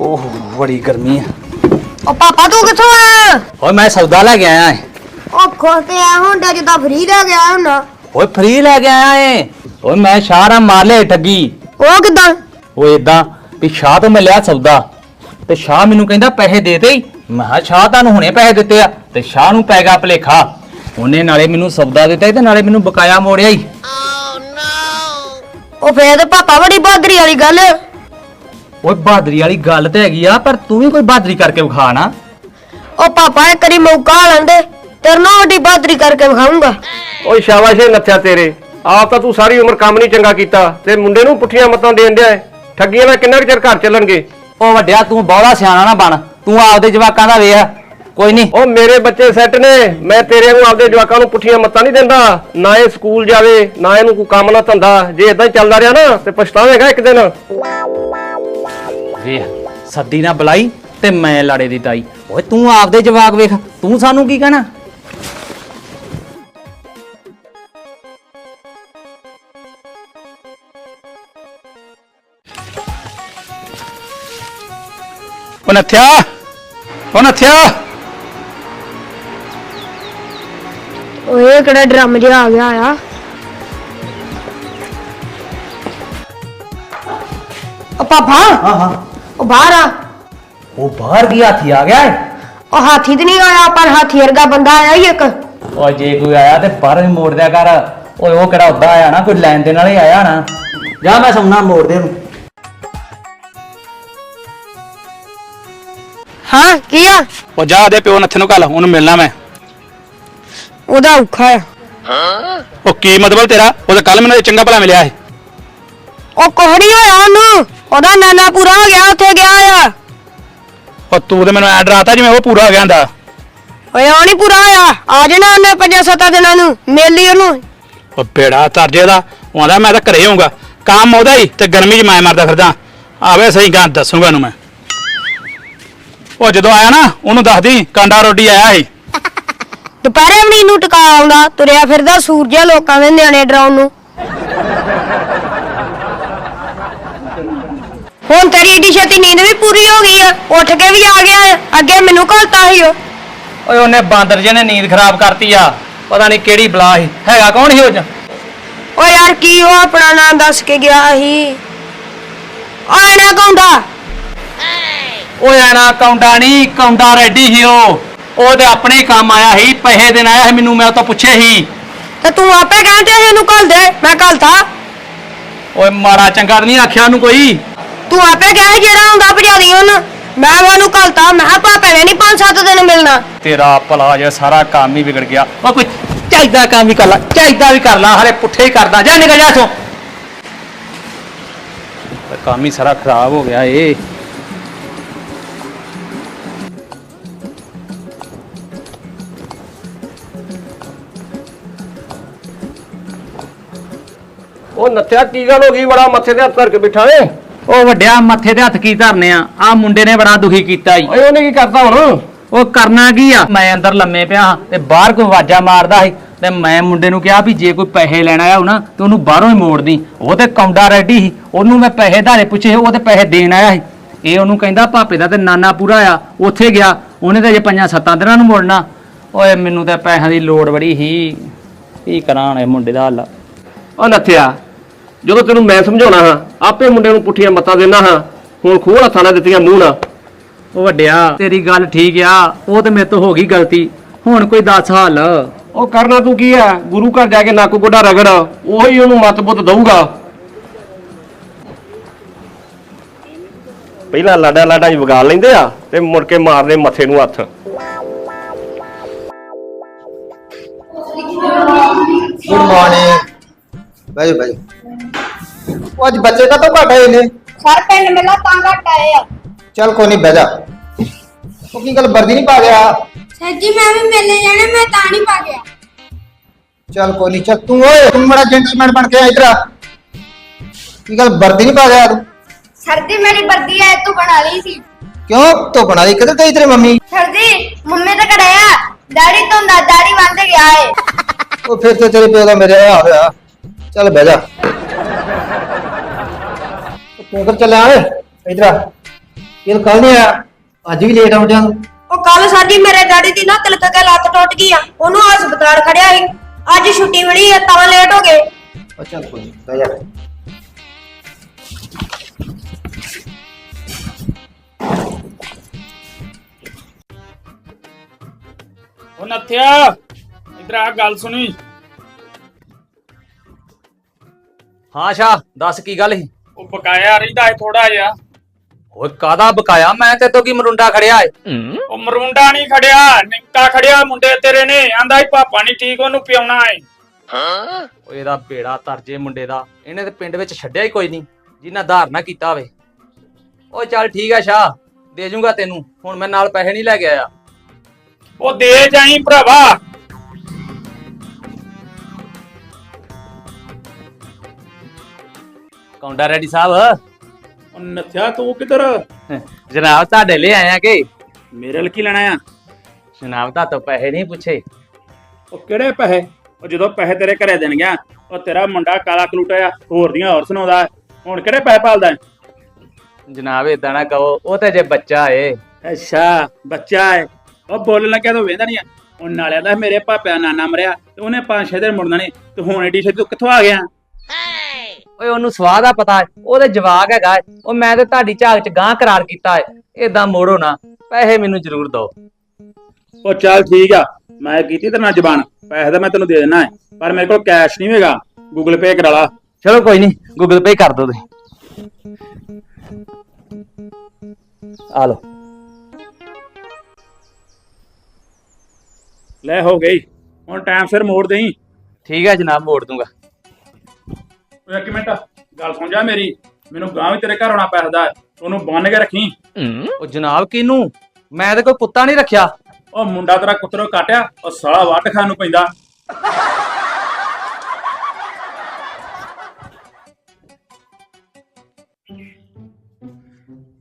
ਓਹ ਬੜੀ ਗਰਮੀ ਆ। ਉਹ ਪਾਪਾ ਤੂੰ ਕਿੱਥੋਂ ਆਇਆ ਓਏ ਮੈਂ ਸੌਦਾ ਲੈ ਕੇ ਆਇਆ ਏ। ਉਹ ਖੁਸ਼ ਤੇ ਆ ਹੁੰਦਾ ਜਿੱਦਾਂ ਫਰੀ ਦਾ ਗਿਆ ਹੁੰਦਾ। ਓਏ ਫ੍ਰੀ ਲੈ ਕੇ ਆਇਆ ਏ। ਓਏ ਮੈਂ ਸ਼ਾਹਰਾ ਮਾਰ ਲਿਆ ਠੱਗੀ। ਉਹ ਕਿਦਾਂ? ਓਏ ਇਦਾਂ ਵੀ ਸ਼ਾਹ ਤੋਂ ਮੈਂ ਲਿਆ ਸੌਦਾ। ਤੇ ਸ਼ਾਹ ਮੈਨੂੰ ਕਹਿੰਦਾ ਪੈਸੇ ਦੇ ਦੇ। ਮੈਂ ਕਿਹਾ ਸ਼ਾਹ ਤੁਹਾਨੂੰ ਹੁਣੇ ਪੈਸੇ ਦਿੱਤੇ ਆ। ਤੇ ਸ਼ਾਹ ਨੂੰ ਪੈ ਗਿਆ ਭਲੇਖਾ। ਉਹਨੇ ਨਾਲੇ ਮੈਨੂੰ ਸੌਦਾ ਦਿੱਤਾ ਈ ਤੇ ਨਾਲੇ ਮੈਨੂੰ ਬਕਾਇਆ ਮੋੜਿਆ ਈ। ਉਹ ਫੇਰ ਤੇ ਪਾਪਾ ਬੜੀ ਬਹਾਦਰੀ ਵਾਲੀ ਗੱਲ। ਓਏ ਬਹਾਦਰੀ ਵਾਲੀ ਗੱਲ ਤੇ ਹੈਗੀ ਆ ਪਰ ਤੂੰ ਵੀ ਕੋਈ ਬਹਾਦਰੀ ਕਰਕੇ ਵਿਖਾ ਨਾ। ਉਹ ਪਾਪਾ ਇੱਕ ਵਾਰੀ ਮੌਕਾ ਲੈਂਦੇ ਤੇਰੇ ਨਾਲ ਵੱਡੀ ਬਹਾਦਰੀ ਕਰਕੇ ਵਿਖਾਉਂਗਾ ਓਏ ਸ਼ਾਬਾਸ਼ ਏ ਨੱਥਿਆ ਤੇਰੇ ਆਪ ਤਾਂ ਤੂੰ ਸਾਰੀ ਉਮਰ ਕੰਮ ਨਹੀਂ ਚੰਗਾ ਕੀਤਾ ਤੇ ਮੁੰਡੇ ਨੂੰ ਪੁੱਠੀਆਂ ਮੱਤਾਂ ਦੇਣ ਡਿਆ ਏ। ਠੱਗੀਆਂ ਨਾਲ ਕਿੰਨਾ ਕੁ ਚਿਰ ਘਰ ਚੱਲਣਗੇ? ਓ ਵੱਡਿਆ ਤੂੰ ਬੌਲਾ ਸਿਆਣਾ ਨਾ ਬਣ ਤੂੰ ਆਪਦੇ ਜਵਾਕਾਂ ਦਾ ਵੇਖ ਕੋਈ ਨਹੀਂ। ਉਹ ਮੇਰੇ ਬੱਚੇ ਸੈੱਟ ਨੇ ਮੈਂ ਤੇਰੇ ਨੂੰ ਆਪਦੇ ਜਵਾਕਾਂ ਨੂੰ ਪੁੱਠੀਆਂ ਮੱਤਾਂ ਨਹੀਂ ਦਿੰਦਾ ਨਾ ਇਹ ਸਕੂਲ ਜਾਵੇ ਨਾ ਇਹਨੂੰ ਕੋਈ ਕੰਮ ਨਾ ਧੰਦਾ ਜੇ ਇਦਾਂ ਹੀ ਚੱਲਦਾ ਰਿਹਾ ਨਾ ਤੇ ਪਛਤਾਵੇਂਗਾ ਇੱਕ ਦਿਨ। ਵੇਖ ਸੱਦੀ ਨਾ ਬੁਲਾਈ ਤੇ ਮੈਂ ਲਾੜੇ ਦੀ ਤਾਈ। ਓਏ ਤੂੰ ਆਪਦੇ ਜਵਾਕ ਵੇਖ ਤੂੰ ਸਾਨੂੰ ਕੀ ਕਹਿਣਾ? ਉਹ ਨੱਥਿਆ ਉਹ ਨੱਥਿਆ ਓਏ ਕਿਹੜਾ ਡਰਮ ਜਿਹਾ ਆ ਗਿਆ ਆ। ਉਹ ਪਾਪਾ? ਹਾਂ ਹਾਂ। ਉਹ ਬਾਹਰ ਆ। ਉਹ ਬਾਹਰ ਕੀ ਹਾਥੀ ਆ ਗਿਆ ਏ? ਉਹ ਹਾਥੀ ਤੇ ਨਹੀਂ ਆਇਆ ਪਰ ਹਾਥੀ ਵਰਗਾ ਬੰਦਾ ਆਇਆ ਹੀ ਇੱਕ। ਓਏ ਜੇ ਕੋਈ ਆਇਆ ਤੇ ਬਾਹਰ ਹੀ ਮੋੜ ਦਿਆ ਕਰ। ਓਏ ਉਹ ਕਿਹੜਾ ਉੱਦਾਂ ਆਇਆ ਨਾ ਕੋਈ ਲੈਣ ਦੇ ਨਾਲ ਹੀ ਆਇਆ ਨਾ। ਜਾ ਮੈਂ ਸੌਣਾ ਮੋੜ ਦੇ ਉਹਨੂੰ ਹਾਂ ਕੀ ਆ? ਉਹ ਜਾ ਦੇ ਪਿਓ ਨੱਥੇ ਨੂੰ ਘੱਲ ਉਹਨੂੰ ਮਿਲਣਾ ਮੈਂ। ਉਹਦਾ ਔਖਾ ਆ। ਉਹ ਕੀ ਮਤਲਬ ਤੇਰਾ? ਉਹ ਤਾਂ ਕੱਲ ਮੈਨੂੰ ਚੰਗਾ ਭਲਾ ਮਿਲਿਆ ਸੀ ਉਹ ਕੁਛ ਹੋਇਆ ਉਹਨੂੰ? ਉਹਦਾ ਨਾਨਾ ਪੂਰਾ ਹੋ ਗਿਆ ਉੱਥੇ ਗਿਆ ਆ। ਉਹ ਤੂੰ ਤੇ ਮੈਨੂੰ ਐ ਡਰਾਤਾ ਜਿਵੇਂ ਉਹ ਪੂਰਾ ਹੋ ਗਿਆ ਹੁੰਦਾ। ਓਏ ਉਹ ਨਹੀਂ ਪੂਰਾ ਹੋਇਆ। ਆ ਜਾਣਾ ਉਹਨੇ ਪੰਜਾਂ ਸੱਤਾਂ ਦਿਨਾਂ ਨੂੰ ਮੇਲੀ ਉਹਨੂੰ। ਉਹ ਬੇੜਾ ਤਰਜੇ ਦਾ ਉਹ ਆਂਦਾ ਮੈਂ ਤਾਂ ਘਰੇ ਹੋਊਂਗਾ। ਕੰਮ ਉਹਦਾ ਹੀ ਤੇ ਗਰਮੀ 'ਚ ਮੈਂ ਮਰਦਾ ਫਿਰਦਾ। ਆਵੇ ਸਹੀ ਗੱਲ ਦੱਸੂਗਾ ਉਹਨੂੰ ਮੈਂ। ਉਹ ਜਦੋਂ ਆਇਆ ਨਾ ਉਹਨੂੰ ਦੱਸਦੀ ਕਾਂਡਾ ਰੋਟੀ ਆਇਆ ਸੀ। ਦੁਪਹਿਰੇ ਵੀ ਨੂੰ ਟਿਕਾ ਆਉਂਦਾ ਤੁਰਿਆ ਫਿਰਦਾ ਸੂਰਜਾ ਲੋਕਾਂ ਦੇ ਨਿਆਣੇ ਡਰਾਉਣ ਨੂੰ। ਹੁਣ ਤੇਰੀ ਏਡੀ ਛੇਤੀ ਨੀਂਦ ਵੀ ਪੂਰੀ ਹੋ ਗਈ ਆ। ਉੱਠ ਕੇ ਵੀ ਆ ਗਿਆ ਆ। ਅੱਗੇ ਮੈਨੂੰ ਘਲਤਾ ਸੀ ਉਹ। ਓਏ ਉਹਨੇ ਬਾਂਦਰ ਜਿਹਨੇ ਨੀਂਦ ਖਰਾਬ ਕਰਤੀ ਆ। ਪਤਾ ਨਹੀਂ ਕਿਹੜੀ ਬਲਾ ਸੀ। ਹੈਗਾ ਕੌਣ ਸੀ ਉਹ ਚ? ਓ ਯਾਰ ਕੀ ਉਹ ਆਪਣਾ ਨਾਮ ਦੱਸ ਕੇ ਗਿਆ ਸੀ? ਓਏ ਨਾ ਕਹੁੰਦਾ ਓਏ ਆਣਾ ਕੌਂਡਾ ਨਹੀਂ ਕੌਂਡਾ ਰੈਡੀ ਸੀ ਉਹ। ਉਹ ਤੇ ਆਪਣੇ ਹੀ ਕੰਮ ਆਇਆ ਸੀ ਪੈਸੇ ਦੇਣ ਆਇਆ ਸੀ ਮੈਨੂੰ ਮੈਂ ਉਹ ਤੋਂ ਪੁੱਛੇ ਸੀ। ਤੇ ਤੂੰ ਆਪੇ ਕਹਿੰਦੇ ਇਹਨੂੰ ਘਲ ਦੇ ਮੈਂ ਘਲਤਾ। ਓਏ ਮਾੜਾ ਚੰਗਾ ਤਾਂ ਨਹੀਂ ਆਖਿਆ ਉਹਨੂੰ ਕੋਈ? ਤੂੰ ਆਪੇ ਕਿਹਾ ਜਿਹੜਾ ਹੁੰਦਾ ਭਜਾਦੀ ਉਹਨੂੰ। ਮੈਂ ਉਹਨੂੰ ਘਲਤਾ। ਮੈਂ ਕਿਹਾ ਪਾਪੇ ਨੇ ਨਹੀਂ ਪੰਜ ਸੱਤ ਦਿਨ ਮਿਲਣਾ। ਤੇਰਾ ਭਲਾ ਜੇ ਸਾਰਾ ਕੰਮ ਹੀ ਵਿਗੜ ਗਿਆ। ਓ ਕੋਈ ਚਾਹੀਦਾ ਕੰਮ ਵੀ ਕਰ ਲੈ ਚਾਹੀਦਾ ਵੀ ਕਰ ਲੈ ਹਰੇ ਪੁੱਠੇ ਹੀ ਕਰਦਾ। ਜਾ ਨਿਕਲ ਜਾ ਇੱਥੋਂ। ਤੇ ਕੰਮ ਹੀ ਸਾਰਾ ਖਰਾਬ ਹੋ ਗਿਆ ਏ। ਉਹ ਨੱਥਿਆ ਕੀ ਗੱਲ ਹੋ ਗਈ? ਬੜਾ ਮੱਥੇ ਤੇ ਹੱਥ ਧਰ ਕੇ ਬਿਠਾ ਏ। ਉਹ ਵੱਡਿਆ ਮੱਥੇ ਤੇ ਹੱਥ ਕੀ ਧਰਨੇ ਆ? ਆ ਮੁੰਡੇ ਨੇ ਬੜਾ ਦੁਖੀ ਕੀਤਾ ਈ। ਓਏ ਉਹਨੇ ਕੀ ਕਰਤਾ ਹੁਣ? ਉਹ ਕਰਨਾ ਕੀ ਆ? ਮੈਂ ਅੰਦਰ ਲੰਮੇ ਪਿਆ ਹਾਂ ਤੇ ਬਾਹਰ ਕੋਈ ਆਵਾਜ਼ਾਂ ਮਾਰਦਾ ਸੀ ਤੇ ਮੈਂ ਮੁੰਡੇ ਨੂੰ ਕਿਹਾ ਵੀ ਜੇ ਕੋਈ ਪੈਸੇ ਲੈਣ ਹੋ ਨਾ ਤੇ ਉਹਨੂੰ ਬਾਹਰੋਂ ਹੀ ਮੋੜ ਦੀ ਉਹ ਤੇ ਕੌਂਡਾ ਰੈਡੀ ਸੀ। ਉਹਨੂੰ ਮੈਂ ਪੈਸੇ ਧਾਰੇ ਪੁੱਛੇ ਉਹ ਤੇ ਪੈਸੇ ਦੇਣ ਆਇਆ ਸੀ। ਇਹ ਉਹਨੂੰ ਕਹਿੰਦਾ ਭਾਪੇ ਦਾ ਤੇ ਨਾਨਾ ਪੂਰਾ ਆ ਉੱਥੇ ਗਿਆ। ਉਹਨੇ ਤੇ ਜੇ ਪੰਜਾਂ ਸੱਤਾਂ ਦਿਨਾਂ ਨੂੰ ਮੋੜਨਾ। ਓਏ ਮੈਨੂੰ ਤੇ ਪੈਸਿਆਂ ਦੀ ਲੋੜ ਬੜੀ ਸੀ। ਕੀ ਕਰਾਂ ਇਹ ਮੁੰਡੇ ਦਾ ਹੱਲ ਉਹ ਨੱਥਿਆ ਜਦੋਂ ਤੈਨੂੰ ਮੈਂ ਸਮਝਾਉਣਾ ਹਾਂ ਆਪੇ ਮੁੰਡੇ ਨੂੰ ਪੁੱਠੀਆਂ ਮੱਤਾਂ ਦੇਣਾ ਹਾਂ। ਹੁਣ ਖੂਹ ਹੱਥਾਂ ਨਾਲ ਦਿੱਤੀਆਂ ਮੂੰਹ ਨਾਲ। ਉਹ ਵੱਡਿਆ ਤੇਰੀ ਗੱਲ ਠੀਕ ਆ ਉਹ ਤੇ ਮੇਰੇ ਤੋਂ ਹੋ ਗਈ ਗਲਤੀ। ਹੁਣ ਕੋਈ ਦੱਸ ਹੱਲ। ਉਹ ਕਰਨਾ ਤੂੰ ਕੀ ਆ? ਗੁਰੂ ਘਰ ਜਾ ਕੇ ਨੱਕ ਗੋਡਾ ਰਗੜ ਉਹੀ ਉਹਨੂੰ ਮੱਤ ਬੁੱਤ ਦਊਗਾ। ਪਹਿਲਾਂ ਲਾਡਾ ਲਾਡਾ ਹੀ ਵਗਾ ਲੈਂਦੇ ਆ ਤੇ ਮੁੜ ਕੇ ਮਾਰਦੇ ਮੱਥੇ ਨੂੰ ਹੱਥ। Good morning. ਬਾਈ ਬਾਈ ਉਹ ਅੱਜ ਬੱਚੇ ਕਾ ਤੋਂ ਘਟ ਆਏ ਨੇ। ਸਰ ਪਿੰਡ ਮੇਲਾ ਤਾਂ ਘਟ ਆਏ ਆ ਚੱਲ ਕੋਈ ਨਹੀਂ ਬਹਿ ਜਾ। ਉਹ ਕੀ ਗੱਲ ਵਰਦੀ ਨਹੀਂ ਪਾ ਗਿਆ? ਸਰ ਜੀ ਮੈਂ ਵੀ ਮੇਲੇ ਜਾਣਾ ਮੈਂ ਤਾਂ ਨਹੀਂ ਪਾ ਗਿਆ। ਚੱਲ ਕੋਈ ਨਹੀਂ ਚੱਲ ਤੂੰ ਓਏ ਤੂੰ ਬੜਾ ਜੈਂਟਲਮੈਨ ਬਣ ਕੇ ਆ ਇਧਰ ਆ। ਕੀ ਗੱਲ ਵਰਦੀ ਨਹੀਂ ਪਾ ਗਿਆ ਤੂੰ? ਸਰ ਜੀ ਮੇਰੀ ਵਰਦੀ ਐ ਤੂੰ ਬਣਾ ਲਈ ਸੀ। ਕਿਉਂ? ਤੂੰ ਬਣਾ ਲਈ ਕਿਤੇ ਤੇਰੀ ਤੇਰੀ ਮੰਮੀ? ਸਰ ਜੀ ਮੰਮੀ ਤਾਂ ਕੜਿਆ ਦਾੜੀ ਤੋਂ ਦਾੜੀ ਬੰਦ ਗਿਆ ਏ। ਉਹ ਫਿਰ ਤੇ ਤੇਰੇ ਪਿਓ ਦਾ ਮੇਰੇ ਆ ਹੋਇਆ। ਚੱਲ ਬਹਿ ਜਾ। ਤੂੰ ਕਰ ਚੱਲਿਆ ਓਏ ਇਧਰ ਆ। ਇਹ ਕੱਲ ਨਹੀਂ ਆਇਆ ਅੱਜ ਵੀ ਲੇਟ ਆਉਂਦਿਆਂ ਨੂੰ। ਉਹ ਕੱਲ ਸਾਡੀ ਮੇਰੇ ਡੈਡੀ ਦੀ ਨਾ ਤਿਲਕ ਕੇ ਲੱਤ ਟੁੱਟ ਗਈ ਆ ਉਹਨੂੰ ਹਸਪਤਾਲ ਖੜਿਆ ਸੀ। ਅੱਜ ਛੁੱਟੀ ਮਿਲੀ ਆ ਤਾਂ ਲੇਟ ਹੋ ਗਏ। ਉਹ ਚੱਲ ਕੋਈ ਨੀ, ਬਹਿ ਜਾ। ਉਹ ਨੱਥਿਆ ਇਧਰ ਆ ਗੱਲ ਸੁਣੀ। ਹਾਂ ਸ਼ਾ ਦੱਸ ਕੀ ਗੱਲ ਸੀ? ਉਹ ਬਕਾਇਆ ਰਹਿੰਦਾ ਏ ਥੋੜਾ ਜਿਹਾ। ਓਏ ਕਾਦਾ ਬਕਾਇਆ? ਮੈਂ ਤੇ ਤੋਂ ਕੀ ਮਰੁੰਡਾ ਖੜਿਆ ਏ? ਉਹ ਮਰੁੰਡਾ ਨਹੀਂ ਖੜਿਆ ਨਿੱਕਾ ਖੜਿਆ ਮੁੰਡੇ ਤੇਰੇ ਨੇ। ਆਂਦਾ ਹੀ ਪਾਪਾ ਨਹੀਂ ਠੀਕ ਉਹਨੂੰ ਪਿਆਉਣਾ ਏ। ਓਏ ਇਹਦਾ ਬੇੜਾ ਤਰਜੇ ਮੁੰਡੇ ਦਾ। ਇਹਨੇ ਤੇ ਪਿੰਡ ਵਿੱਚ ਛੱਡਿਆ ਹੀ ਕੋਈ ਨਹੀਂ ਜਿੰਨਾ ਧਾਰਨਾ ਕੀਤਾ ਹੋਵੇ। ਓਏ ਚੱਲ ਠੀਕ ਆ ਸ਼ਾ ਦੇ ਜੂੰਗਾ ਤੈਨੂੰ। ਹੁਣ ਮੈਂ ਨਾਲ ਪੈਸੇ ਨਹੀਂ ਲੈ ਕੇ ਆਇਆ। ਉਹ ਦੇ ਜਾਈ ਭਰਾਵਾ। ਕੌਂਡਾ ਰੈਡੀ ਸਾਹਿਬ? ਉਹ ਨੱਥਿਆ ਤੂੰ ਕਿੱਧਰ? ਜਨਾਬ ਤੁਹਾਡੇ ਲਈ ਆਇਆ ਕਿ? ਮੇਰੇ ਲਈ ਕੀ ਲੈਣਾ ਆ? ਜਨਾਬ ਤਾਂ ਤੋਂ ਪੈਸੇ ਨਹੀਂ ਪੁੱਛੇ। ਉਹ ਕਿਹੜੇ ਪੈਸੇ? ਉਹ ਜਦੋਂ ਪੈਸੇ ਤੇਰੇ ਘਰੇ ਦੇਣ ਗਿਆ ਉਹ ਤੇਰਾ ਮੁੰਡਾ ਕਾਲਾ ਕਲੂਟਾ ਆ ਹੋਰ ਦੀਆਂ ਹੋਰ ਸੁਣਾਉਂਦਾ। ਹੈ। ਹੁਣ ਕਿਹੜੇ ਪੈਸੇ ਪਾਲਦਾ ਹੈ? ਜਨਾਬ ਇਦਾਂ ਨਾ ਕਹੋ ਉਹ ਤੇ ਜੇ ਬੱਚਾ ਏ। ਅੱਛਾ ਬੱਚਾ ਹੈ ਉਹ ਬੋਲਣ ਲੱਗਿਆ ਤਾਂ ਵੇਂਦਾ ਨਹੀਂ ਆ। ਉਹ ਨਾਲਿਆ ਦਾ ਮੇਰੇ ਪਾਪਿਆ ਨਾਨਾ ਮਰਿਆ ਤੇ ਉਹਨੇ ਪੰਜ ਛੇ ਦਿਨ ਮੁੜਨਾ ਨਹੀਂ ਤੇ ਹੁਣ ਏਡੀ ਛੇਤੀ ਤੂੰ ਕਿੱਥੋਂ ਆ ਗਿਆ? ਓਏ ਉਹਨੂੰ ਸਵਾਦ ਆ ਪਤਾ ਏ ਉਹਦੇ ਜਵਾਕ ਹੈਗਾ ਏ। ਉਹ ਮੈਂ ਤੇ ਤੁਹਾਡੀ ਝਾਕ ਚ ਗਾਂ ਕਰਾਰ ਕੀਤਾ ਏ ਇਦਾਂ ਮੋੜੋ ਨਾ ਪੈਸੇ ਮੈਨੂੰ ਜ਼ਰੂਰ ਦਿਓ। ਉਹ ਚੱਲ ਠੀਕ ਆ ਮੈਂ ਕੀਤੀ ਤੇ ਨਾ ਜ਼ਬਾਨ ਪੈਸੇ ਤਾਂ ਮੈਂ ਤੈਨੂੰ ਦੇ ਦੇਣਾ ਹੈ ਪਰ ਮੇਰੇ ਕੋਲ ਕੈਸ਼ ਨਹੀਂ ਹੋਏਗਾ ਗੂਗਲ ਪੇ ਕਰਾ ਲਾ। ਚਲੋ ਕੋਈ ਨਹੀਂ ਗੂਗਲ ਪੇ ਕਰ ਦਿਓ ਤੁਸੀਂ। ਆ ਲਓ। ਲੈ ਹੋ ਗਈ ਹੁਣ ਟਾਈਮ ਸਿਰ ਮੋੜ ਦੇਈ। ਠੀਕ ਹੈ ਜਨਾਬ ਮੋੜ ਦੂੰਗਾ। ਓਏ ਇੱਕ ਮਿੰਟ ਗੱਲ ਸੁਣ ਜਾ ਮੇਰੀ। ਮੈਨੂੰ ਗਾਂ ਵੀ ਤੇਰੇ ਘਰ ਆਉਣਾ ਪੈਸਦਾ ਹੈ। ਉਹਨੂੰ ਬੰਨ ਕੇ ਰੱਖੀ। ਉਹ ਜਨਾਬ ਕਿਨੂੰ ਮੈਂ ਤੇ ਕੋਈ ਕੁੱਤਾ ਨਹੀਂ ਰੱਖਿਆ। ਉਹ ਮੁੰਡਾ ਤੇਰਾ ਕੁੱਤਰੋਂ ਕਾਟਿਆ ਉਹ ਸਾਲਾ ਵੱਟ ਖਾਣ ਨੂੰ ਪੈਂਦਾ।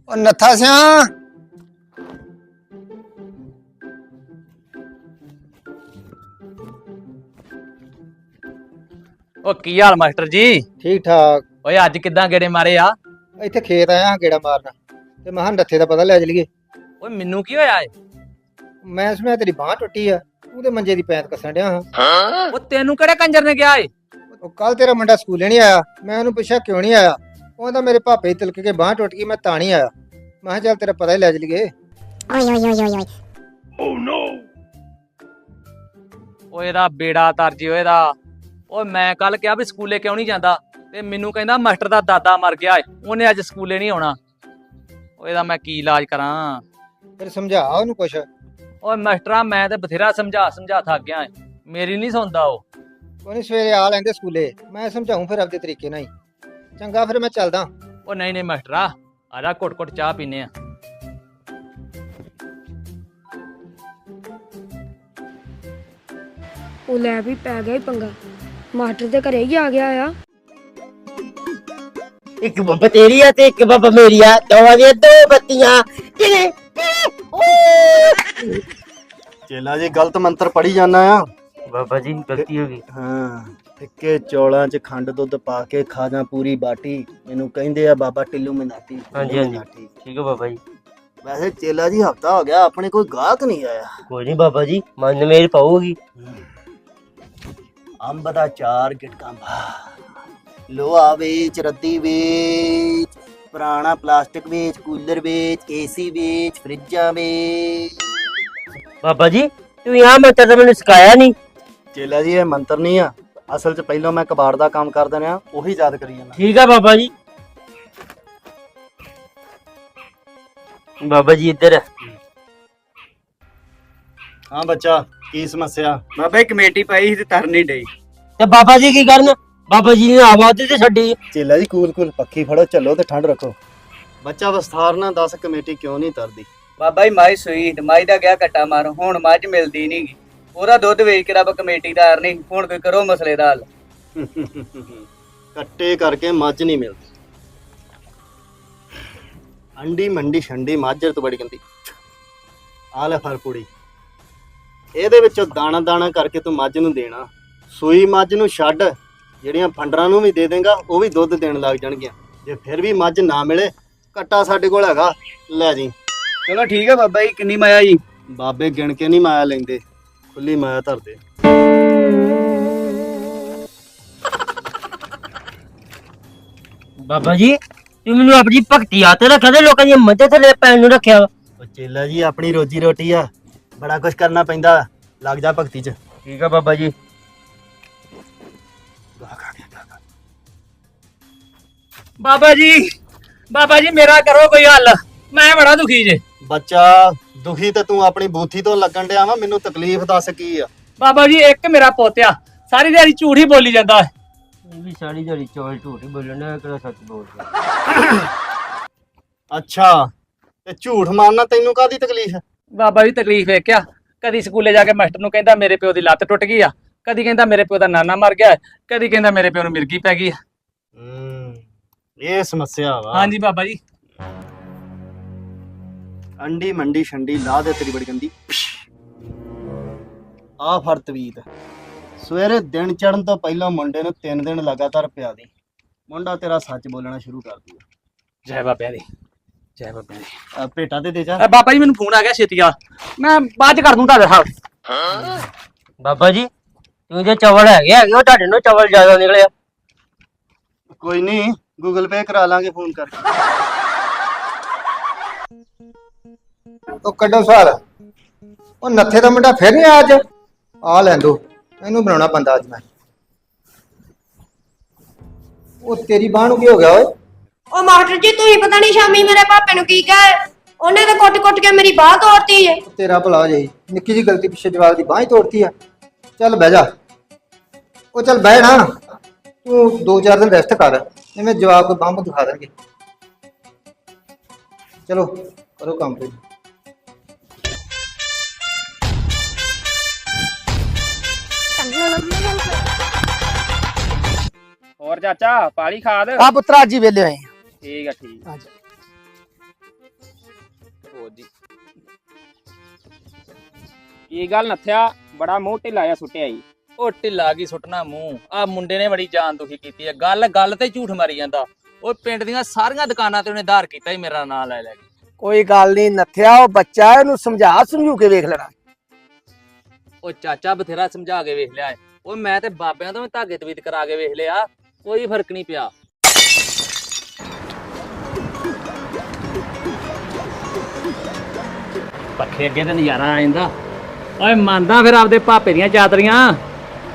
ਉਹ ਨੱਥਾ ਸਿਆ। ਉਹ ਕੀ ਹਾਲ ਮਾਸਟਰ ਜੀ? ਠੀਕ ਠਾਕ। ਓਏ ਅੱਜ ਕਿੱਦਾਂ ਗੇੜੇ ਮਾਰੇ ਆ? ਇੱਥੇ ਖੇਤ ਆਇਆ ਹਾਂ ਗੇੜਾ ਮਾਰਨ। ਤੇ ਮਹਾਂ ਨੱਥੇ ਦਾ ਪਤਾ ਲੈ ਚਲੀਏ ਓਏ ਮੈਨੂੰ ਕੀ ਹੋਇਆ ਏ? ਮੈਂ ਸੁਣਿਆ ਤੇਰੀ ਬਾਹ ਟੁੱਟੀ ਆ। ਤੂੰ ਤੇ ਮੰਜੇ ਦੀ ਪੈਂਤ ਕੱਸਣ ਡਿਆ ਹਾਂ। ਉਹ ਤੈਨੂੰ ਕਿਹੜੇ ਕੰਜਰ ਨੇ ਕਿਹਾ ਏ? ਉਹ ਕੱਲ ਤੇਰਾ ਮੁੰਡਾ ਸਕੂਲੇ ਨਹੀਂ ਆਇਆ। ਮੈਂ ਉਹਨੂੰ ਪੁੱਛਿਆ ਕਿਉਂ ਨਹੀਂ ਆਇਆ? ਉਹ ਕਹਿੰਦਾ ਮੇਰੇ ਭਾਪੇ ਦੀ ਤਿਲਕ ਕੇ ਬਾਹ ਟੁੱਟ ਗਈ ਮੈਂ ਤਾਂ ਨਹੀਂ ਆਇਆ। ਮੈਂ ਕਿਹਾ ਚੱਲ ਤੇਰਾ ਪਤਾ ਹੀ ਲੈ ਚਲੀਏ ਓਏ ਇਹਦਾ ਬੇੜਾ ਤਰਜੀ ਓਏ ਦਾ ਓਏ ਮੈਂ ਕੱਲ ਕਿਹਾ ਵੀ ਸਕੂਲੇ ਕਿਉਂ ਨਹੀਂ ਜਾਂਦਾ ਤੇ ਮੈਨੂੰ ਕਹਿੰਦਾ ਮਾਸਟਰ ਦਾ ਦਾਦਾ ਮਰ ਗਿਆ ਏ ਉਹਨੇ ਅੱਜ ਸਕੂਲੇ ਨਹੀਂ ਆਉਣਾ। ਓਏ ਇਹਦਾ ਮੈਂ ਕੀ ਇਲਾਜ ਕਰਾਂ? ਫਿਰ ਸਮਝਾ ਉਹਨੂੰ ਕੁਛ। ਓਏ ਮਾਸਟਰਾ ਮੈਂ ਤੇ ਬਥੇਰਾ ਸਮਝਾ ਸਮਝਾ ਥੱਕ ਗਿਆ ਏ ਮੇਰੀ ਨਹੀਂ ਸੁਣਦਾ ਉਹ। ਉਹਨੇ ਸਵੇਰੇ ਆ ਲੈਂਦੇ ਸਕੂਲੇ ਮੈਂ ਸਮਝਾਉਂ ਫਿਰ ਆਪਦੇ ਤਰੀਕੇ ਨਾਲ ਹੀ। ਚੰਗਾ ਫਿਰ ਮੈਂ ਚੱਲਦਾ। ਉਹ ਨਹੀਂ ਨਹੀਂ ਮਾਸਟਰਾ ਆ ਜਾ ਘੁੱਟ ਘੁੱਟ ਚਾਹ ਪੀਨੇ ਆ। ਉਹ ਲੈ ਵੀ ਪੈ ਗਿਆ ਈ ਪੰਗਾ। ਮਾਸਟਰ ਦੇ ਘਰੇ ਹੀ ਆ ਗਿਆ ਆ। ਇੱਕ ਬੱਬਾ ਤੇਰੀ ਆ ਤੇ ਇੱਕ ਬੱਬਾ ਮੇਰੀ ਆ। ਦੋਵਾਂ ਦੀਆਂ ਦੋ ਬੱਤੀਆਂ। ਕਿਨੇ ਚੇਲਾ ਜੀ ਗਲਤ ਮੰਤਰ ਪੜੀ ਜਾਣਾ ਆ। ਬਾਬਾ ਜੀ ਗਲਤੀ ਹੋ ਗਈ। ਹਾਂ ਫਿੱਕੇ ਚੌਲਾਂ 'ਚ ਖੰਡ ਦੁੱਧ ਪਾ ਕੇ ਖਾ ਜਾ ਪੂਰੀ ਬਾਟੀ। ਮੈਨੂੰ ਕਹਿੰਦੇ ਆ ਬਾਬਾ ਟਿੱਲੂ ਮਨਾਟੀ। ਹਾਂਜੀ, ਹਾਂਜੀ। ਠੀਕ ਹੈ ਬਾਬਾ ਜੀ। ਵੈਸੇ ਚੇਲਾ ਜੀ ਹਫਤਾ ਹੋ ਗਿਆ ਆਪਣੇ ਕੋਈ ਗਾਹਕ ਨਹੀਂ ਆਇਆ। ਕੋਈ ਨਹੀਂ ਬਾਬਾ ਜੀ ਮਨ ਮੇਰ ਪਾਉਗੀ ਅੰਬ ਦਾ ਚਾਰ ਗਿਟਕਾਂ ਲੋਹਾ ਵੇਚ ਰੱਦੀ ਵੇਚ ਪੁਰਾਣਾ ਪਲਾਸਟਿਕ ਵੇਚ ਕੂਲਰ ਵੇਚ ਏਸੀ ਵੇਚ ਫਰਿੱਜਾਂ ਵੇਚ। ਬਾਬਾ ਜੀ ਤੂੰ यहाँ ਮੰਤਰ ਤਾਂ ਮੈਨੂੰ ਸਿਖਾਇਆ ਨਹੀਂ। ਚੇਲਾ ਜੀ ਇਹ ਮੰਤਰ ਨਹੀਂ ਆ। ਅਸਲ 'ਚ ਪਹਿਲਾਂ ਮੈਂ ਕਬਾੜ ਦਾ ਕੰਮ ਕਰਦਾ ਰਿਹਾ ਉਹੀ ਯਾਦ ਕਰੀ ਜਾਂਦਾ। ਠੀਕ ਹੈ ਬਾਬਾ ਜੀ। ਬਾਬਾ ਜੀ ਇੱਧਰ ਹਾਂ ਬੱਚਾ। ਕੀ ਸਮੱਸਿਆ? ਬਾਬਾ ਕਮੇਟੀ ਪਾਈ ਸੀ ਤੇ ਤਰ ਨਹੀਂ ਡਈ। ਤੇ ਬਾਬਾ ਜੀ ਕੀ ਕਰਨ? ਬਾਬਾ ਜੀ ਨੇ ਆਵਾਜ਼ ਤੇ ਛੱਡੀ। ਚੇਲਾ ਜੀ ਕੂਲ ਕੂਲ ਪੱਖੀ ਫੜੋ ਚੱਲੋ ਤੇ ਠੰਡ ਰੱਖੋ। ਬੱਚਾ ਵਿਸਥਾਰ ਨਾਲ ਦੱਸ ਕਮੇਟੀ ਕਿਉਂ ਨਹੀਂ ਤਰਦੀ? ਬਾਬਾ ਜੀ ਮਾਈ ਸੂਈ ਮਾਈ ਦਾ ਗਿਆ ਕੱਟਾ ਮਾਰ ਹੁਣ ਮੱਝ ਮਿਲਦੀ ਨਹੀਂਗੀ ਪੂਰਾ ਦੁੱਧ ਵੇਚ ਕੇ ਰੱਬ ਕਮੇਟੀਦਾਰ ਨਹੀਂ ਹੁਣ ਕੋਈ ਕਰੋ ਮਸਲੇ ਦਾ ਹੱਲ। ਕੱਟੇ ਕਰਕੇ ਮੱਝ ਨਹੀਂ ਮਿਲਦੀ। ਅੰਡੀ ਮੰਡੀ ਛੰਡੀ ਮਾਝਰ ਤੋਂ ਬੜੀ ਗੰਦੀ। ਆ ਲੈ ਫਰ ਕੁੜੀ ਇਹਦੇ ਵਿੱਚੋਂ ਦਾਣਾ ਦਾਣਾ ਕਰਕੇ ਤੂੰ ਮੱਝ ਨੂੰ ਦੇਣਾ। ਸੂਈ ਮੱਝ ਨੂੰ ਛੱਡ ਜਿਹੜੀਆਂ ਫੰਡਰਾਂ ਨੂੰ ਵੀ ਦੇ ਦੇਂਗਾ ਉਹ ਵੀ ਦੁੱਧ ਦੇਣ ਲੱਗ ਜਾਣਗੀਆਂ। ਜੇ ਫਿਰ ਵੀ ਮੱਝ ਨਾ ਮਿਲੇ ਕੱਟਾ ਸਾਡੇ ਕੋਲ ਹੈਗਾ। ਲੈ ਜੀ। ਚਲੋ ਠੀਕ ਹੈ ਬਾਬਾ ਜੀ ਕਿੰਨੀ ਮਾਇਆ ਜੀ। ਬਾਬੇ ਗਿਣ ਕੇ ਨਹੀਂ ਮਾਇਆ ਲੈਂਦੇ ਖੁੱਲੀ ਮਾਇਆ ਧਰਦੇ। ਬਾਬਾ ਜੀ ਤੂੰ ਮੈਨੂੰ ਆਪਣੀ ਭਗਤੀ ਹੱਥ ਰੱਖਿਆ ਤੇ ਲੋਕਾਂ ਦੀਆਂ ਮੱਦੇ ਥੱਲੇ ਪੈਣ ਨੂੰ ਰੱਖਿਆ ਵਾ। ਉਹ ਚੇਲਾ ਜੀ ਆਪਣੀ ਰੋਜੀ ਰੋਟੀ ਆ। ਬੜਾ ਕੁਝ ਕਰਨਾ ਪੈਂਦਾ। ਲੱਗ ਜਾ ਭਗਤੀ 'ਚ। ਠੀਕ ਆ ਬਾਬਾ ਜੀ। ਬਾਬਾ ਜੀ ਬਾਬਾ ਜੀ ਮੇਰਾ ਕਰੋ ਕੋਈ ਹੱਲ। ਮੈਂ ਬੜਾ ਦੁਖੀ ਜੇ। ਬੱਚਾ ਦੁਖੀ ਤੇ ਤੂੰ ਆਪਣੀ ਬੂਥੀ ਤੋਂ ਲੱਗਣ ਡਿਆ ਵਾ ਮੈਨੂੰ ਤਕਲੀਫ ਦੱਸ ਕੀ ਆ? ਬਾਬਾ ਜੀ ਇੱਕ ਮੇਰਾ ਪੋਤਿਆ ਸਾਰੀ ਦਿਹਾੜੀ ਝੂਠ ਹੀ ਬੋਲੀ ਜਾਂਦਾ। ਹੈ ਇਹ ਵੀ ਸਾਰੀ ਜਿਹੜੀ ਚੌਲ ਝੂਠੀ ਬੋਲਣ ਦਾ ਕਿਹੜਾ ਸੱਚ ਬੋਲਦਾ ਅੱਛਾ ਤੇ ਝੂਠ ਮਾਰਨਾ ਤੈਨੂੰ ਕਾਦੀ ਤਕਲੀਫ ਬਾਬਾ ਜੀ ਤਕਲੀਫ ਵੇਖਿਆ। ਕਦੀ ਸਕੂਲੇ ਜਾ ਕੇ ਮਾਸਟਰ ਨੂੰ ਕਹਿੰਦਾ ਮੇਰੇ ਪਿਓ ਦੀ ਲੱਤ ਟੁੱਟ ਗਈ ਆ। ਕਦੀ ਕਹਿੰਦਾ ਮੇਰੇ ਪਿਓ ਦਾ ਨਾਨਾ ਮਰ ਗਿਆ। ਕਦੀ ਕਹਿੰਦਾ ਮੇਰੇ ਪਿਓ ਨੂੰ ਮਿਰਗੀ ਪੈ ਗਈ ਆ। ਹੂੰ ਇਹ ਸਮੱਸਿਆ ਵਾ। ਹਾਂਜੀ ਬਾਬਾ ਜੀ। ਅੰਡੀ ਮੰਡੀ ਛੰਡੀ ਲਾ ਦੇ ਤੇਰੀ ਬੜੀ ਗੰਦੀ। ਆ ਫੜ ਤਵੀਤ। ਸਵੇਰੇ ਦਿਨ ਚੜਨ ਤੋਂ ਪਹਿਲਾਂ ਮੁੰਡੇ ਨੂੰ 3 ਦਿਨ ਲਗਾਤਾਰ ਪਿਆ ਦੇ ਮੁੰਡਾ ਤੇਰਾ ਸੱਚ ਬੋਲਣਾ ਸ਼ੁਰੂ ਕਰ ਦੂਗਾ ਜੈ ਬਾਬਿਆਂ ਦੀ। ਜੈ ਦੀ ਆ ਭੇਟਾ ਤੇ ਦੇ ਜਾ। ਅ, ਬਾਬਾ ਜੀ ਮੈਨੂੰ ਫੋਨ ਆ ਗਿਆ ਛੇਤੀ ਆ। ਮੈਂ ਬਾਅਦ ਚ ਕਰ ਦੂੰ ਤੁਹਾਡੇ ਹਾਲ ਬਾਬਾ ਜੀ ਤੂੰ ਜੇ ਚਵਲ ਹੈਗੇ ਹੈਗੇ ਉਹ ਤੁਹਾਡੇ ਨੂੰ ਚਵਲ ਜ਼ਿਆਦਾ ਨਿਕਲਿਆ। ਕੋਈ ਨਹੀਂ ਗੂਗਲ ਪੇ ਕਰਾ ਲਾਂਗੇ ਫੋਨ ਕਰਕੇ। ਉਹ ਕੱਢੋ ਸਾਰ ਉਹ ਨੱਥੇ ਦਾ ਮੁੰਡਾ ਫਿਰ ਨਹੀਂ ਆਇਆ ਅੱਜ? ਆ ਲੈਣ ਦੋ ਇਹਨੂੰ ਬਣਾਉਣਾ ਬੰਦਾ ਅੱਜ ਮੈਂ। ਉਹ ਤੇਰੀ ਬਾਹ ਨੂੰ ਕੀ ਹੋ ਗਿਆ ਓਏ? ਉਹ ਮਾਸਟਰ ਜੀ ਤੁਸੀਂ ਪਤਾ ਨਹੀਂ ਸ਼ਾਮੀ ਮੇਰੇ ਪਾਪੇ ਨੂੰ ਕੀ ਕਹੇ ਉਹਨੇ ਤਾਂ ਕੁੱਟ-ਕੁੱਟ ਕੇ ਮੇਰੀ ਬਾਹ ਤੋੜਤੀ ਏ। ਤੇਰਾ ਭਲਾ ਹੋ ਜਾਈ ਨਿੱਕੀ ਜੀ ਗਲਤੀ ਪਿੱਛੇ ਜਵਾਬ ਦੀ ਬਾਹ ਹੀ ਤੋੜਤੀ ਆ। ਚੱਲ ਬਹਿ ਜਾ। ਉਹ ਚੱਲ ਬਹਿ ਨਾ। ਤੂੰ ਦੋ ਚਾਰ ਦਿਨ ਰੈਸਟ ਕਰ। ਐਵੇਂ ਜਵਾਬ ਕੋਈ ਬੰਬ ਦਿਖਾ ਦੇਣਗੇ। ਚਲੋ ਕਰੋ ਕੰਮ ਤੇ ਹੋਰ ਚਾਚਾ ਪਾਲੀ ਖਾਦ? ਆ ਪੁੱਤਰਾ ਅੱਜ ਹੀ ਵੇਲੇ ਆਏ ਠੀਕ ਆ ਠੀਕ ਆ। ਹੋ ਜੀ। ਕੀ ਗੱਲ ਨੱਥਿਆ ਬੜਾ ਮੂੰਹ ਢਿੱਲਾ ਜਿਹਾ ਸੁੱਟਿਆ ਈ ਉਹ ਢਿੱਲਾ ਕੀ ਸੁੱਟਣਾ ਮੂੰਹ? ਆ ਮੁੰਡੇ ਨੇ ਬੜੀ ਜਾਨ ਦੁਖੀ ਕੀਤੀ ਹੈ ਗੱਲ ਗੱਲ ਤੇ ਝੂਠ ਮਾਰੀ ਜਾਂਦਾ। ਉਹ ਪਿੰਡ ਦੀਆਂ ਸਾਰੀਆਂ ਦੁਕਾਨਾਂ ਤੇ ਉਹਨੇ ਧਾਰ ਕੀਤਾ ਹੀ ਮੇਰਾ ਨਾਂ ਲੈ ਲੈ ਕੇ। ਕੋਈ ਗੱਲ ਨਹੀਂ ਨੱਥਿਆ ਉਹ ਬੱਚਾ ਇਹਨੂੰ ਸਮਝਾ ਸਮਝੂ ਕੇ ਵੇਖ ਲੈਣਾ। ਉਹ ਚਾਚਾ ਬਥੇਰਾ ਸਮਝਾ ਕੇ ਵੇਖ ਲਿਆ ਏ। ਉਹ ਮੈਂ ਤੇ ਬਾਬਿਆਂ ਤੋਂ ਵੀ ਧਾਗੇ ਤਵੀਤ ਕਰਾ ਕੇ ਵੇਖ ਲਿਆ। ਕੋਈ ਫ਼ਰਕ ਨਹੀਂ ਪਿਆ। ਪੱਖੇ ਅੱਗੇ ਤੇ ਨਜ਼ਾਰਾ ਆ ਜਾਂਦਾ। ਓਏ ਮੰਨਦਾ ਫਿਰ ਆਪਦੇ ਭਾਪੇ ਦੀਆਂ ਚਾਦਰੀਆਂ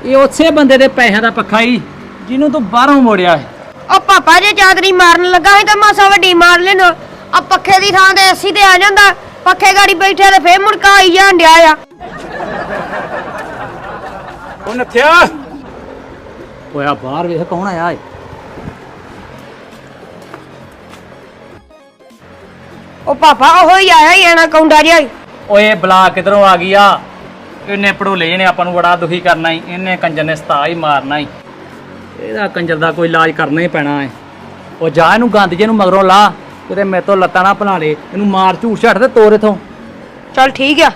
ਇਹ ਉਸੇ ਬੰਦੇ ਦੇ ਪੈਸਿਆਂ ਦਾ ਪੱਖਾ ਹੀ ਜਿਹਨੂੰ ਤੂੰ ਬਾਹਰੋਂ ਮੋੜਿਆ ਹੈ। ਉਹ ਪਾਪਾ ਜੇ ਚਾਦਰੀ ਮਾਰਨ ਲੱਗਾ ਸੀ ਤਾਂ ਮਾਸਾ ਵੱਡੀ ਮਾਰ ਲੈਣਾ। ਆ ਪੱਖੇ ਦੀ ਥਾਂ ਤੇ ਏਸੀ ਤੇ ਆ ਜਾਂਦਾ। ਪੱਖੇ ਗਾੜੀ ਬੈਠਿਆ ਤੇ ਫੇਰ ਮੁੜਕਾ ਆਈ ਜਾਣ ਡਿਆ ਆ। ਉਹ ਨੱਥਿਆ। ਓਏ ਆ ਬਾਹਰ ਵੇਖ ਕੌਣ ਆਇਆ ਏ। ਉਹ ਪਾਪਾ ਉਹ ਹੀ ਆਇਆ ਹੀ ਆਣਾ ਕੌਂਡਾ ਜਿਹਾ ਹੀ। ਓਏ ਬਲਾ ਕਿਧਰੋਂ ਆ ਗਈ ਆ? ਇਹਨੇ ਪੜੋਲੇ ਨੇ ਆਪਾਂ ਨੂੰ ਬੜਾ ਦੁਖੀ ਕਰਨਾ ਹੀ ਇਹਨੇ ਕੰਜਰ ਨੇ ਸਤਾ ਹੀ ਮਾਰਨਾ ਹੀ ਇਹਦਾ ਕੰਜਰ ਦਾ ਕੋਈ ਇਲਾਜ ਕਰਨਾ ਹੀ ਪੈਣਾ ਏ। ਉਹ ਜਾ ਇਹਨੂੰ ਗੰਦ ਜੇ ਨੂੰ ਮਗਰੋਂ ਲਾ ਕਿਤੇ ਮੇਰੇ ਤੋਂ ਲੱਤਾਂ ਨਾ ਭਲਾ ਲੇ। ਇਹਨੂੰ ਮਾਰ ਝੂਠ ਛੱਡ ਤੇ ਤੋਰ ਇਥੋਂ। ਚੱਲ ਠੀਕ ਆ।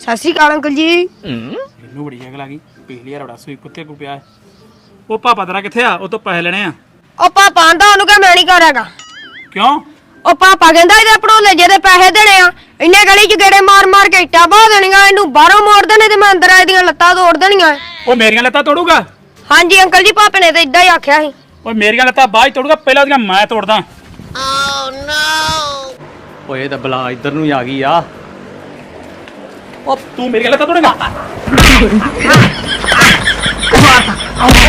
ਸਤਿ ਸ਼੍ਰੀ ਅਕਾਲ ਅੰਕਲ ਜੀ। ਇਹਨੂੰ ਬੜੀ ਅਗਲ ਆ ਗਈ। ਪਿਛਲੀ ਵਾਰ ਬੜਾ ਸੂਈ ਕੁੱਤੇ ਕੋ ਪਿਆ। ਉਹ ਪਾਪਾ ਤੇਰਾ ਕਿੱਥੇ ਆ? ਉਹ ਤੋਂ ਪੈਸੇ ਲੈਣੇ ਆ। ਉਹ ਪਾਪਾ ਆਂਦਾ ਉਹਨੂੰ ਕਹ ਮੈਂ ਨਹੀਂ ਕਰਾਂਗਾ ਕਿਉਂ? ਉਹ ਪਾਪਾ ਕਹਿੰਦਾ ਇਹਦੇ ਪੜੋਲੇ ਜਿਹਦੇ ਪੈਸੇ ਦੇਣੇ ਆ ਇੰਨੇ ਗਲੀ ਚ ਗੇੜੇ ਮਾਰ ਮਾਰ ਕੇ ਇੱਟਾਂ ਬਾਹ ਦੇਣੀਆਂ ਇਹਨੂੰ ਬਾਹਰੋਂ ਮੋੜ ਦੇਣੇ ਤੇ ਮੈਂ ਅੰਦਰ ਆ ਇਹਦੀਆਂ ਲੱਤਾਂ ਤੋੜ ਦੇਣੀਆਂ। ਉਹ ਮੇਰੀਆਂ ਲੱਤਾਂ ਤੋੜੂਗਾ? ਹਾਂਜੀ ਅੰਕਲ ਜੀ ਪਾਪੇ ਨੇ ਤਾਂ ਇਦਾਂ ਹੀ ਆਖਿਆ ਸੀ। ਉਹ ਮੇਰੀਆਂ ਲੱਤਾਂ ਬਾਅਦ 'ਚ ਤੋੜੂਗਾ ਪਹਿਲਾਂ ਉਹਦੀਆਂ ਮੈਂ ਤੋੜਦਾ। ਓਏ ਤਾਂ ਬਲਾ ਇੱਧਰ ਨੂੰ ਹੀ ਆ ਗਈ ਆ। ਉਹ ਤੂੰ ਮੇਰੀਆਂ ਲੱਤਾਂ ਤੋੜੇਗਾ?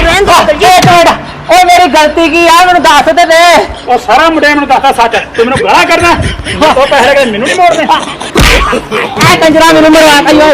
ਰਹਿਣ ਦੋ ਅੰਕਲ ਜੀ ਓ ਮੇਰੀ ਗਲਤੀ ਕੀ ਆ? ਮੈਨੂੰ ਦੱਸ ਦੇ ਦੇ। ਉਹ ਸਾਰਾ ਮੁੰਡੇ ਮੈਨੂੰ ਦੱਸਦਾ ਸੱਚ। ਤੂੰ ਮੈਨੂੰ ਗਾਲਾਂ ਕਰਦਾ ਉਹ ਪੈਸੇ ਕੇ ਮੈਨੂੰ ਨਹੀਂ ਮੋੜਦੇ। ਐ ਕੰਜਰਾ ਮੈਨੂੰ ਮਰਵਾ ਕਈਓ